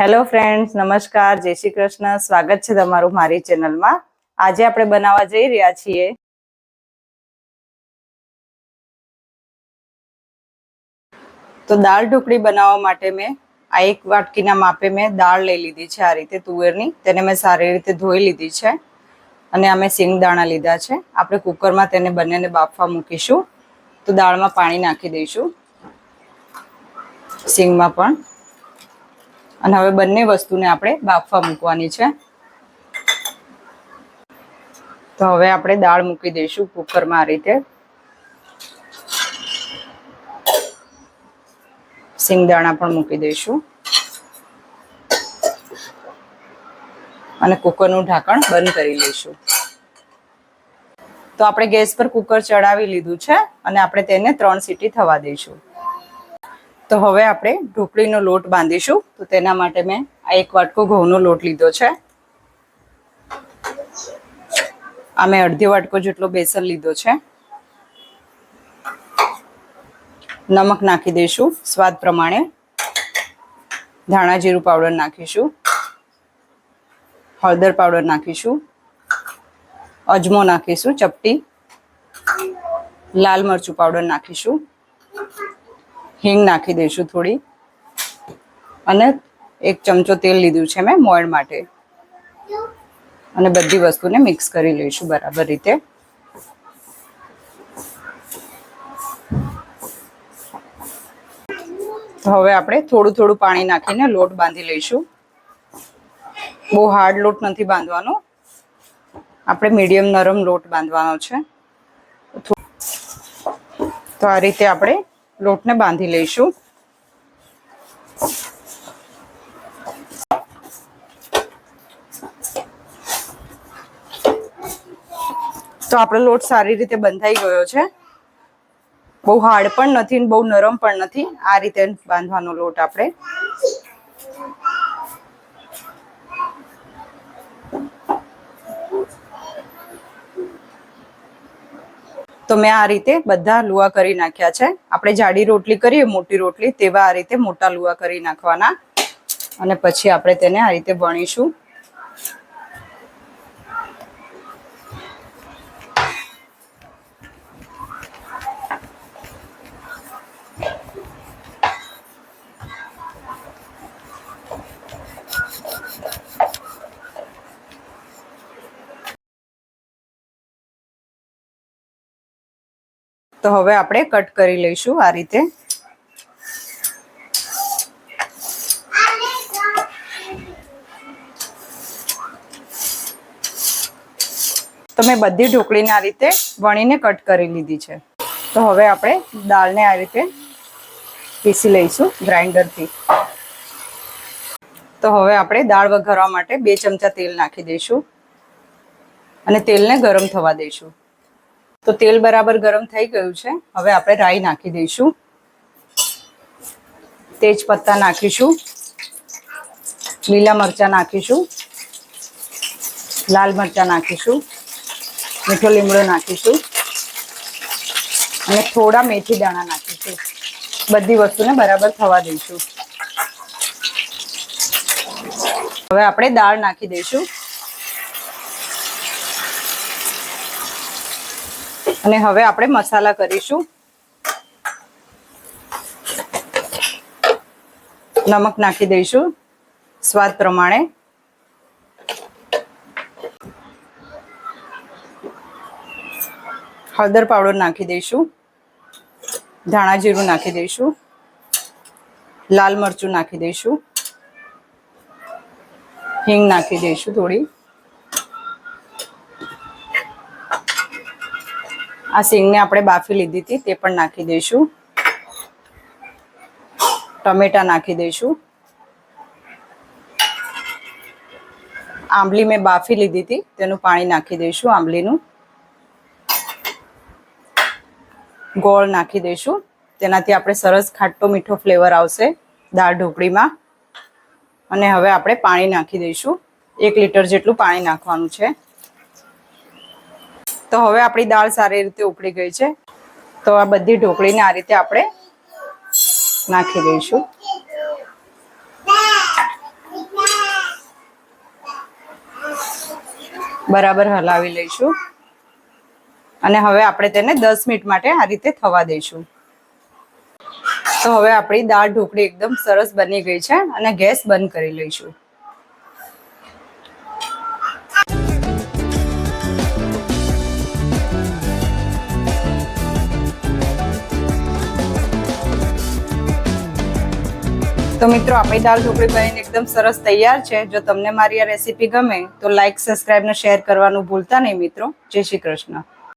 Hello friends નમસ્કાર, જય શ્રી કૃષ્ણ. સ્વાગત છે તમારું મારી ચેનલમાં. આજે આપણે બનાવવા જઈ રહ્યા છીએ. તો દાળ ઢોકળી બનાવવા માટે મેં આ એક વાટકીના માપે મેં દાળ લઈ લીધી છે આ રીતે તુવેરની. તેને મેં સારી રીતે ધોઈ લીધી છે અને અમે સિંગ દાણા લીધા છે. આપણે કુકરમાં તેને બંનેને બાફવા મૂકીશું. તો દાળમાં પાણી નાખી દઈશું. સિંગમાં પણ. અને હવે બંને વસ્તુને આપણે બાફવા મૂકવાની છે. તો હવે આપણે દાળ મૂકી દઈશું કુકરમાં આ રીતે. સિંગદાણા પણ મૂકી દઈશું. અને કુકરનું ઢાંકણ બંધ કરી લઈશું. તો આપણે ગેસ પર કુકર ચડાવી લીધું છે અને આપણે તેને ત્રણ સીટી થવા દઈશું. તો હવે આપણે ઢોકળીનો લોટ બાંધીશું. તો તેના માટે મેં આ એક વાટકો ઘઉંનો લોટ લીધો છે. આ મેં અડધી વાટકો જેટલો બેસન લીધો છે. નમક નાખી દઈશું સ્વાદ પ્રમાણે. ધાણા જીરું પાવડર નાખીશું. હળદર પાવડર નાખીશું. અજમો નાખીશું ચપટી. લાલ મરચું પાવડર નાખીશું. હિંગ નાખી દઈશું થોડી. અને એક ચમચો તેલ લીધું છે મેં મોણ માટે. અને બધી વસ્તુને મિક્સ કરી લઈશું બરાબર રીતે. હવે આપણે થોડું થોડું પાણી નાખીને લોટ બાંધી લઈશું. બહુ હાર્ડ લોટ નથી બાંધવાનો. આપણે મીડિયમ નરમ લોટ બાંધવાનો છે. તો આ રીતે આપણે લોટને બાંધી લઈશું. તો આપણો લોટ સારી રીતે બંધાઈ ગયો છે. બહુ હાર્ડ પણ નથી બહુ નરમ પણ નથી. આ રીતે બાંધવાનો લોટ આપણે. તો મેં આ રીતે બધા લુવા કરી નાખ્યા છે. આપણે જાડી રોટલી કરીએ, મોટી રોટલી, તેવા આ રીતે મોટા લુવા કરી નાખવાના. અને પછી આપણે તેને આ રીતે વણીશું. તો હવે આપણે કટ કરી લઈશું આ રીતે. તો મેં બધી ઢોકળીને આ રીતે વણીને કટ કરી લીધી છે. તો હવે આપણે દાળને આ રીતે પીસી લઈશું ગ્રાઇન્ડરથી. તો હવે આપણે દાળ વઘારવા માટે બે ચમચા તેલ નાખી દઈશું. અને તેલને ગરમ થવા દઈશું. તો તેલ બરાબર ગરમ થઈ ગયું છે. હવે આપણે રાઈ નાખી દઈશું. તેજ પત્તા નાખીશું. લીલા મરચાં નાખીશું. લાલ મરચાં નાખીશું. મીઠો લીમડો નાખીશું. અને થોડા મેથી દાણા નાખીશું. બધી વસ્તુને બરાબર થવા દઈશું. હવે આપણે દાળ નાખી દઈશું. અને હવે આપણે મસાલા કરીશું. નમક નાખી દઈશું, સ્વાદ પ્રમાણે. હળદર પાવડર નાખી દઈશું, ધાણા જીરું નાખી દઈશું, લાલ મરચું નાખી દઈશું, હિંગ નાખી દઈશું થોડી. આ સિંગને આપણે બાફી લીધી હતી, તે પણ નાખી દઈશું. ટમેટા નાખી દઈશું. આંબલી મેં બાફી લીધી હતી, તેનું પાણી નાખી દઈશું આંબલીનું. ગોળ નાખી દઈશું. તેનાથી આપણે સરસ ખાટો મીઠો ફ્લેવર આવશે દાળ ઢોકળીમાં. અને હવે આપણે પાણી નાખી દઈશું. એક લીટર જેટલું પાણી નાખવાનું છે. તો હવે આપણી દાળ સારી રીતે ઉકળી ગઈ છે. તો આ બધી ઢોકળીને આ રીતે આપણે નાખી દઈશું. બરાબર હલાવી લઈશું. અને હવે આપણે તેને દસ મિનિટ માટે આ રીતે થવા દઈશું. તો હવે આપણી દાળ ઢોકળી એકદમ સરસ બની ગઈ છે અને ગેસ બંધ કરી લઈશું. તો મિત્રો, આપણી દાળ ઢોકળી બનીને એકદમ સરસ તૈયાર છે. જો તમને મારી આ રેસીપી ગમે, તો લાઈક સબસ્ક્રાઇબ ને શેર કરવાનું ભૂલતા નહીં મિત્રો. જય શ્રી કૃષ્ણ.